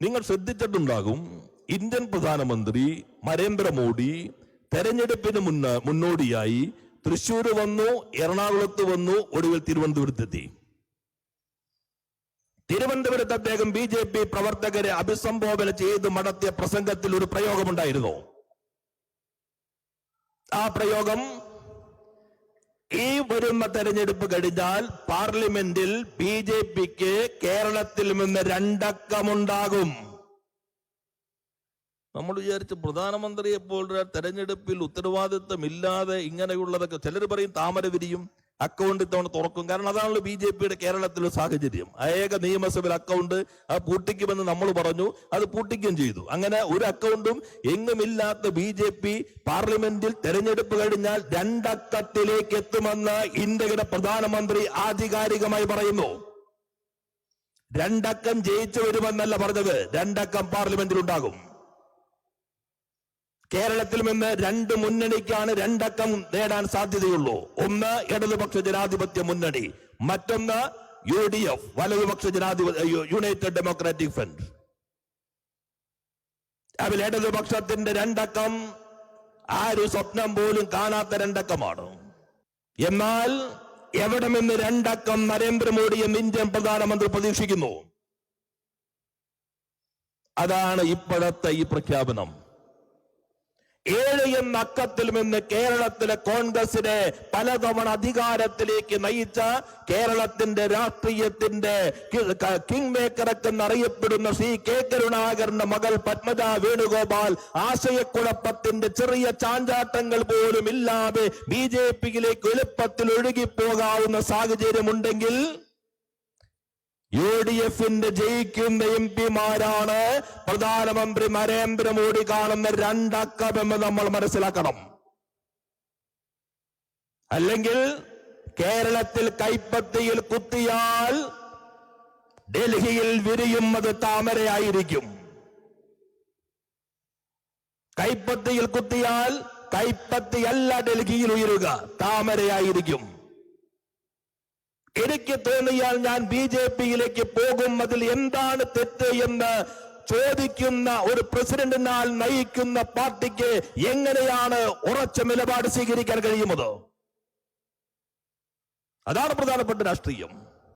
നിങ്ങൾ ശ്രദ്ധിച്ചിട്ടുണ്ടാകും ഇന്ത്യൻ പ്രധാനമന്ത്രി നരേന്ദ്രമോദി തെരഞ്ഞെടുപ്പിന് മുന്ന മുന്നോടിയായി തൃശൂർ വന്നു എറണാകുളത്ത് വന്നു ഒടുവിൽ തിരുവനന്തപുരത്തെത്തി. തിരുവനന്തപുരത്ത് അദ്ദേഹം ബി ജെ പി പ്രവർത്തകരെ അഭിസംബോധന ചെയ്ത് നടത്തിയ പ്രസംഗത്തിൽ ഒരു പ്രയോഗമുണ്ടായിരുന്നു. ആ പ്രയോഗം ഈ വരുന്ന തെരഞ്ഞെടുപ്പ് കഴിഞ്ഞാൽ പാർലമെന്റിൽ ബി ജെ പിക്ക് കേരളത്തിൽ നിന്ന് രണ്ടക്കമുണ്ടാകും. നമ്മൾ വിചാരിച്ച് പ്രധാനമന്ത്രിയെ പോലുള്ള തെരഞ്ഞെടുപ്പിൽ ഉത്തരവാദിത്തമില്ലാതെ ഇങ്ങനെയുള്ളതൊക്കെ ചിലർ പറയും താമര വിരിയും. അക്കൗണ്ട് ഇത്തവണ തുറക്കും. കാരണം അതാണല്ലോ ബി ജെ പിയുടെ കേരളത്തിലെ സാഹചര്യം. ഏക നിയമസഭയിൽ അക്കൗണ്ട് അത് പൂട്ടിക്കുമെന്ന് നമ്മൾ പറഞ്ഞു. അത് പൂട്ടിക്കുകയും ചെയ്തു. അങ്ങനെ ഒരു അക്കൗണ്ടും എങ്ങുമില്ലാത്ത ബി ജെ പി പാർലമെന്റിൽ തെരഞ്ഞെടുപ്പ് കഴിഞ്ഞാൽ രണ്ടക്കത്തിലേക്ക് എത്തുമെന്ന് ഇന്ത്യയുടെ പ്രധാനമന്ത്രി ആധികാരികമായി പറയുന്നു. രണ്ടക്കം ജയിച്ചു വരുമെന്നല്ല പറഞ്ഞത്. രണ്ടക്കം പാർലമെന്റിൽ ഉണ്ടാകും കേരളത്തിൽ നിന്ന് രണ്ട് മുന്നണിക്കാണ് രണ്ടക്കം നേടാൻ സാധ്യതയുള്ളൂ. ഒന്ന് ഇടതുപക്ഷ ജനാധിപത്യ മുന്നണി മറ്റൊന്ന് യു ഡി എഫ് വലതുപക്ഷ ജനാധിപത്യ യുണൈറ്റഡ് ഡെമോക്രാറ്റിക് ഫ്രണ്ട്. അതിൽ ഇടതുപക്ഷത്തിന്റെ രണ്ടക്കം ആരും സ്വപ്നം പോലും കാണാത്ത രണ്ടക്കമാണ്. എന്നാൽ എവിടെ നിന്ന് രണ്ടക്കം നരേന്ദ്രമോദി എന്ന് ഇന്ത്യൻ പ്രധാനമന്ത്രി പ്രതീക്ഷിക്കുന്നു? അതാണ് ഇപ്പോഴത്തെ ഈ പ്രഖ്യാപനം. എന്ന അക്കത്തിൽ നിന്ന് കേരളത്തിലെ കോൺഗ്രസിനെ പലതവണ അധികാരത്തിലേക്ക് നയിച്ച കേരളത്തിന്റെ രാഷ്ട്രീയത്തിന്റെ കിങ് മേക്കറൊക്കെ എന്നറിയപ്പെടുന്ന ശ്രീ കെ കരുണാകരന്റെ മകൾ പത്മജ വേണുഗോപാൽ ആശയക്കുഴപ്പത്തിന്റെ ചെറിയ ചാഞ്ചാട്ടങ്ങൾ പോലും ഇല്ലാതെ ബി ജെ പിയിലേക്ക് എളുപ്പത്തിൽ ഒഴുകിപ്പോകാവുന്ന സാഹചര്യമുണ്ടെങ്കിൽ യു ഡി എഫിന്റെ ജയിക്കുന്ന എം പിമാരാണ് പ്രധാനമന്ത്രി നരേന്ദ്രമോദി കാണുന്ന രണ്ടക്കമെന്ന് നമ്മൾ മനസ്സിലാക്കണം. അല്ലെങ്കിൽ കേരളത്തിൽ കൈപ്പത്തിയിൽ കുത്തിയാൽ ഡൽഹിയിൽ വിരിയുന്നത് താമരയായിരിക്കും. കൈപ്പത്തിയിൽ കുത്തിയാൽ കൈപ്പത്തിയല്ല ഡൽഹിയിൽ ഉയരുക താമരയായിരിക്കും. എനിക്ക് തോന്നിയാൽ ഞാൻ ബി ജെ പിയിലേക്ക് പോകും. അതിൽ എന്താണ് തെറ്റ് എന്ന് ചോദിക്കുന്ന ഒരു പ്രസിഡന്റിനാൽ നയിക്കുന്ന പാർട്ടിക്ക് എങ്ങനെയാണ് ഉറച്ച നിലപാട് സ്വീകരിക്കാൻ കഴിയുന്നത്? അതാണ് പ്രധാനപ്പെട്ട രാഷ്ട്രീയം.